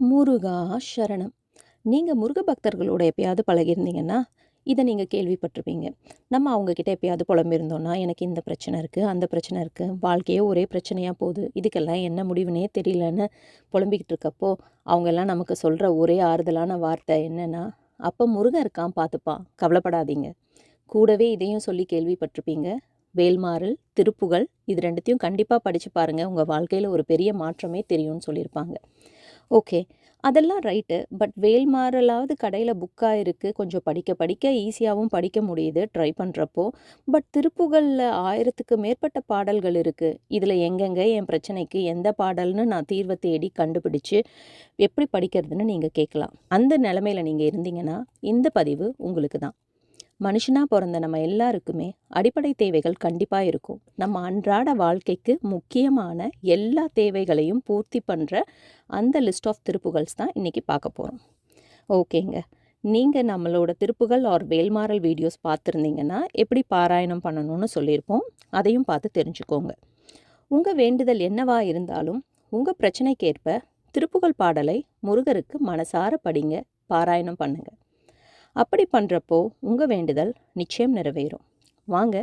முருகா சரணம். நீங்கள் முருக பக்தர்களோட எப்பயாவது பழகியிருந்தீங்கன்னா இதை நீங்கள் கேள்விப்பட்டிருப்பீங்க. நம்ம அவங்கக்கிட்ட எப்பயாவது புலம்பிருந்தோன்னா எனக்கு இந்த பிரச்சனை இருக்குது அந்த பிரச்சனை இருக்குது வாழ்க்கையே ஒரே பிரச்சனையாக போகுது இதுக்கெல்லாம் என்ன முடிவுனே தெரியலன்னு புலம்பிக்கிட்டு இருக்கப்போ அவங்கெல்லாம் நமக்கு சொல்கிற ஒரே ஆறுதலான வார்த்தை என்னென்னா அப்போ முருகன் இருக்கான் பார்த்துப்பான் கவலைப்படாதீங்க. கூடவே இதையும் சொல்லி கேள்விப்பட்டிருப்பீங்க. வேல்மாறல் திருப்புகழ் இது ரெண்டுத்தையும் கண்டிப்பாக படித்து பாருங்கள் உங்கள் வாழ்க்கையில் ஒரு பெரிய மாற்றமே தெரியும்னு சொல்லியிருப்பாங்க. ஓகே. அதெல்லாம் ரைட்டு. பட் வேல்மாறலாவது கடையில் புக்காக இருக்குது கொஞ்சம் படிக்க படிக்க ஈஸியாகவும் படிக்க முடியுது ட்ரை பண்ணுறப்போ பட் திருப்புகளில் ஆயிரத்துக்கு மேற்பட்ட பாடல்கள் இருக்குது இதில் எங்கெங்கே என் பிரச்சனைக்கு எந்த பாடல்னு நான் தீர்வை தேடி கண்டுபிடிச்சு எப்படி படிக்கிறதுன்னு நீங்கள் கேட்கலாம். அந்த நிலமையில நீங்கள் இருந்தீங்கன்னா இந்த பதிவு உங்களுக்கு தான் மனுஷனாக பிறந்த நம்ம எல்லாருக்குமே அடிப்படை தேவைகள் கண்டிப்பாக இருக்கும். நம்ம அன்றாட வாழ்க்கைக்கு முக்கியமான எல்லா தேவைகளையும் பூர்த்தி பண்ணுற அந்த லிஸ்ட் ஆஃப் திருப்புகள்ஸ் தான் இன்றைக்கி பார்க்க போகிறோம் ஓகேங்க. நீங்கள் நம்மளோட திருப்புகள் ஆர் வேல்மாறல் வீடியோஸ் பார்த்துருந்தீங்கன்னா எப்படி பாராயணம் பண்ணணும்னு சொல்லியிருப்போம். அதையும் பார்த்து தெரிஞ்சுக்கோங்க. உங்கள் வேண்டுதல் என்னவா இருந்தாலும் உங்கள் பிரச்சனைக்கேற்ப திருப்புகழ் பாடலை முருகருக்கு மனசார படிங்க பாராயணம் பண்ணுங்கள் அப்படி பண்ணுறப்போ உங்கள் வேண்டுதல் நிச்சயம் நிறைவேறும். வாங்க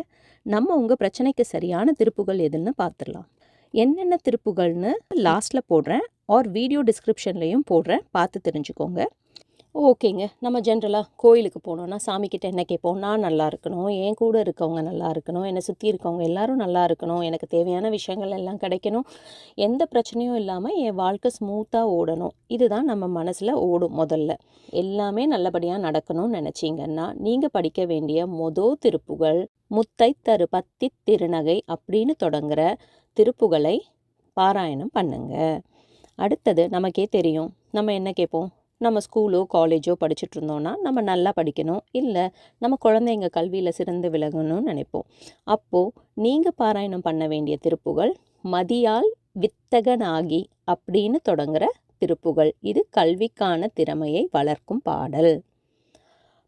நம்ம உங்கள் பிரச்சனைக்கு சரியான திருப்புகள் எதுன்னு பார்த்துடலாம். என்னென்ன திருப்புகள்னு லாஸ்ட்டில் போடுறேன் ஆர் வீடியோ டிஸ்கிரிப்ஷன்லேயும் போடுறேன் பார்த்து தெரிஞ்சுக்கோங்க. ஓகேங்க. நம்ம ஜென்ரலாக கோயிலுக்கு போனோன்னா சாமிக்கிட்ட என்ன கேட்போம்? நான் நல்லா இருக்கணும். என் கூட இருக்கவங்க நல்லா இருக்கணும். என்னை சுற்றி இருக்கவங்க எல்லாரும் நல்லா இருக்கணும். எனக்கு தேவையான விஷயங்கள் எல்லாம் கிடைக்கணும். எந்த பிரச்சனையும் இல்லாமல் என் வாழ்க்கை ஸ்மூத்தாக ஓடணும். இதுதான் நம்ம மனசில் ஓடும் முதல்ல. எல்லாமே நல்லபடியாக நடக்கணும்னு நினச்சிங்கன்னா நீங்கள் படிக்க வேண்டிய மொதோ திருப்புகள் முத்தை தரு பத்தி திருநகை அப்படின்னு தொடங்குற திருப்புகளை பாராயணம் பண்ணுங்க. அடுத்தது நமக்கே தெரியும். நம்ம என்ன கேட்போம்? நம்ம ஸ்கூலோ காலேஜோ படிச்சுட்டு இருந்தோன்னா நம்ம நல்லா படிக்கணும். இல்லை நம்ம குழந்தைங்க கல்வியில் சிறந்து விளங்கணும்னு நினைப்போம். அப்போது நீங்கள் பாராயணம் பண்ண வேண்டிய திருப்புகள் மதியால் வித்தகனாகி அப்படின்னு தொடங்குற திருப்புகள். இது கல்விக்கான திறமையை வளர்க்கும் பாடல்.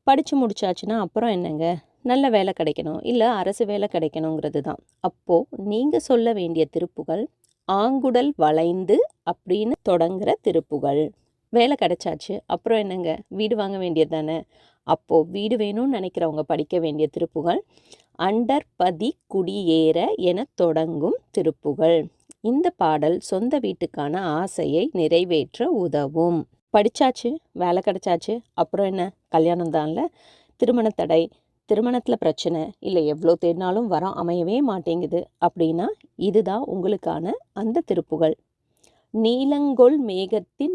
படித்து முடிச்சாச்சுன்னா அப்புறம் என்னங்க? நல்ல வேலை கிடைக்கணும். இல்லை அரசு வேலை கிடைக்கணுங்கிறது தான். அப்போது நீங்கள் சொல்ல வேண்டிய திருப்புகள் ஆங்குடல் வளைந்து அப்படின்னு தொடங்குற திருப்புகள். வேலை கிடைச்சாச்சு. அப்புறம் என்னங்க? வீடு வாங்க வேண்டியது தானே? அப்போது வீடு வேணும்னு நினைக்கிறவங்க படிக்க வேண்டிய திருப்புகள் அண்டர் பதி குடியேற என தொடங்கும் திருப்புகள். இந்த பாடல் சொந்த வீட்டுக்கான ஆசையை நிறைவேற்ற உதவும். படித்தாச்சு வேலை கிடைச்சாச்சு. அப்புறம் என்ன? கல்யாணம் தான்ல திருமண தடை திருமணத்தில் பிரச்சனை இல்லை எவ்வளோ தேடினாலும் வரம் அமையவே மாட்டேங்குது அப்படின்னா இதுதான் உங்களுக்கான அந்த திருப்புகள். நீலங்கொள் மேகத்தின்